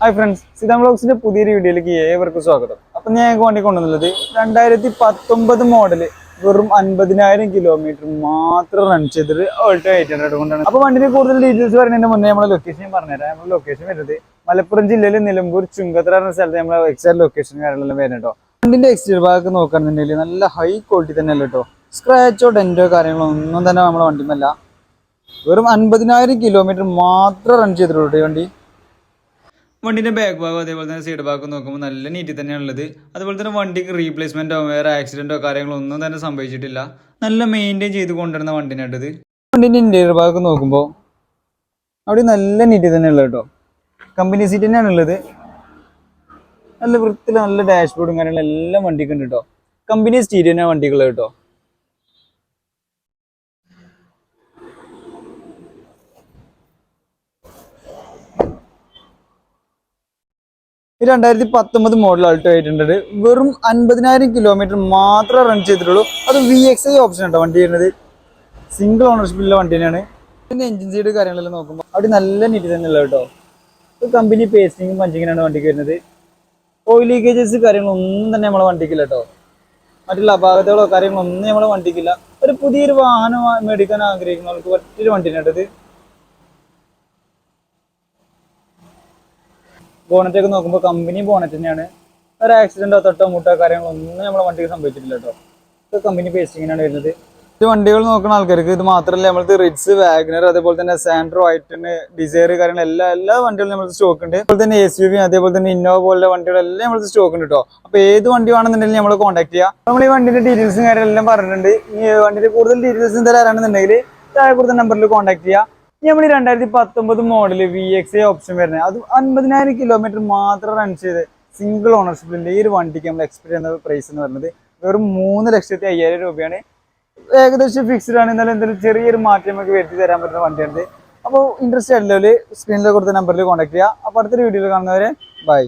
Hi friends സിതാം ബ്ലോഗ്സിന്റെ പുതിയൊരു വീഡിയോയിലേക്ക് ഏവർക്കും സ്വാഗതം. അപ്പൊ ഞാൻ വണ്ടി കൊണ്ടുവന്നുള്ളത് രണ്ടായിരത്തി പത്തൊമ്പത് മോഡൽ വെറും അൻപതിനായിരം കിലോമീറ്റർ മാത്രം റൺ ചെയ്തിട്ട് ഓൾട്ടോ എയ്റ്റ് ഹൺഡ്രഡ് കൊണ്ടാണ്. അപ്പൊ വണ്ടിന്റെ കൂടുതൽ ഡീറ്റെയിൽസ് പറയുന്നതിന് മുന്നേ നമ്മളെ ലൊക്കേഷൻ പറഞ്ഞുതരാം. നമ്മുടെ ലൊക്കേഷൻ വരുന്നത് മലപ്പുറം ജില്ലയിൽ നിലമ്പൂർ ചുങ്കത്തറ എന്ന സ്ഥലത്ത് നമ്മളെ എക്സാക്ട് ലൊക്കേഷൻ കാര്യങ്ങളെല്ലാം വരുന്നത് കേട്ടോ വണ്ടിന്റെ എക്സ്റ്റീരിയർ ഭാഗത്ത് നോക്കുകയാണെന്നുണ്ടെങ്കിൽ നല്ല ഹൈ ക്വാളിറ്റി തന്നെ അല്ല കേട്ടോ സ്ക്രാച്ചോ ഡെന്റോ കാര്യങ്ങളോ ഒന്നും തന്നെ നമ്മളെ വണ്ടിമല്ല വെറും അൻപതിനായിരം കിലോമീറ്റർ മാത്രം റൺ ചെയ്തിട്ടുള്ളൂ വണ്ടി. വണ്ടിന്റെ ബാക്ക് ഭാഗം അതേപോലെ തന്നെ സൈഡ് ഭാഗം നോക്കുമ്പോൾ നല്ല നീറ്റിൽ തന്നെയാണ് ഉള്ളത് അതുപോലെ തന്നെ വണ്ടിക്ക് റീപ്ലേസ്മെന്റോ വേറെ ആക്സിഡന്റോ കാര്യങ്ങളോ ഒന്നും തന്നെ സംഭവിച്ചിട്ടില്ല. നല്ല മെയിന്റെയിൻ ചെയ്ത് കൊണ്ടുവരുന്ന വണ്ടിനായിട്ടത് വണ്ടിന്റെ ഇന്റീരിയർ ഭാഗം നോക്കുമ്പോൾ അവിടെ നല്ല നീറ്റിൽ തന്നെ ഉള്ളത് കേട്ടോ. കമ്പനി സീറ്റ് തന്നെയാണ് ഉള്ളത് നല്ല വൃത്തിയിൽ നല്ല ഡാഷ്ബോർഡും കാര്യങ്ങളും എല്ലാം വണ്ടിക്കുണ്ട് കേട്ടോ. കമ്പനി സ്റ്റീരിയോ തന്നെയാണ് വണ്ടികൾ കേട്ടോ. രണ്ടായിരത്തി പത്തൊമ്പത് മോഡൽ ആൾട്ടോ ആയിട്ടുണ്ട് വെറും അൻപതിനായിരം കിലോമീറ്റർ മാത്രമേ റൺ ചെയ്തിട്ടുള്ളൂ. അത് വി എക്സ് ഐ ഓപ്ഷൻ ഉണ്ടോ വണ്ടി വരുന്നത്? സിംഗിൾ ഓണർഷിപ്പിലുള്ള വണ്ടി തന്നെയാണ്. പിന്നെ എഞ്ചിൻ സീഡ് കാര്യങ്ങളെല്ലാം നോക്കുമ്പോൾ അവിടെ നല്ല നീറ്റ് ഉള്ളത് കേട്ടോ. കമ്പനി പേസ്റ്റിങ്ങും പഞ്ചിങ്ങിനാണ് വണ്ടിക്ക് വരുന്നത്. ഓയിൽ ലീക്കേജസ് കാര്യങ്ങളൊന്നും തന്നെ നമ്മളെ വണ്ടിക്കില്ല കേട്ടോ. മറ്റുള്ള അപാകതകളോ കാര്യങ്ങളോ ഒന്നും നമ്മളെ വണ്ടിക്കില്ല. ഒരു പുതിയൊരു വാഹനം മേടിക്കാൻ ആഗ്രഹിക്കുന്നവർക്ക് മറ്റൊരു വണ്ടിനാട്ടത് ബോണറ്റ് ഒക്കെ നോക്കുമ്പോൾ കമ്പനി ബോണറ്റ് തന്നെയാണ്. ഒരു ആക്സിഡന്റോ തൊട്ടോ മുട്ടോ കാര്യങ്ങളോ ഒന്നും നമ്മളെ വണ്ടിക്ക് സംഭവിച്ചിട്ടില്ല കേട്ടോ. ഇത് കമ്പനി പേസ്റ്റിങ്ങിനാണ് വരുന്നത്. ഇത് വണ്ടികൾ നോക്കുന്ന ആൾക്കാർക്ക് ഇത് മാത്രമല്ല നമ്മളത് റിഡ്സ് വാഗ്നർ അതേപോലെ തന്നെ സാൻഡ്രോ ഐറ്റന് ഡിസൈർ കാര്യങ്ങൾ എല്ലാ എല്ലാ വണ്ടികളും നമ്മൾ സ്റ്റോക്ക് ഉണ്ട്. അതുപോലെ തന്നെ എസ് യു വി അതേപോലെ തന്നെ ഇന്നോവ പോലുള്ള വണ്ടികളെല്ലാം നമ്മൾ സ്റ്റോക്ക് ഉണ്ട് കേട്ടോ. അപ്പൊ ഏത് വണ്ടി വേണമെന്നുണ്ടെങ്കിൽ നമ്മൾ കോൺടാക്ട് ചെയ്യാം. നമ്മൾ ഈ വണ്ടിന്റെ ഡീറ്റെയിൽസും കാര്യങ്ങളെല്ലാം പറഞ്ഞിട്ടുണ്ട്. ഈ വണ്ടിന്റെ കൂടുതൽ ഡീറ്റെയിൽസും തരാനാണെന്നുണ്ടെങ്കിൽ താഴെ കൊടുത്ത നമ്പറിൽ കോൺടാക്ട് ചെയ്യാം. നമ്മൾ രണ്ടായിരത്തി പത്തൊമ്പത് model V X I option വരുന്നത് അത് അൻപതിനായിരം കിലോമീറ്റർ മാത്രം റൺ ചെയ്ത് സിംഗിൾ ഓണർഷിപ്പിൽ ഈ ഒരു വണ്ടിക്ക് നമ്മൾ എക്സ്പെക്ട് ചെയ്യുന്ന പ്രൈസ് എന്ന് പറയുന്നത് വെറും മൂന്ന് ലക്ഷത്തി അയ്യായിരം രൂപയാണ്. ഏകദേശം ഫിക്സ്ഡ് ആണ്. എന്നാലും എന്തെങ്കിലും ചെറിയൊരു മാറ്റം നമുക്ക് വരുത്തി തരാൻ പറ്റുന്ന വണ്ടിയാണിത്. അപ്പോൾ ഇൻട്രസ്റ്റ് ആയിട്ടുള്ളവർ സ്ക്രീനിൽ കൊടുത്ത നമ്പറിൽ കോൺടാക്ട് ചെയ്യുക അപ്പോൾ അടുത്തൊരു വീഡിയോയിൽ കാണുന്നവരെ ബൈ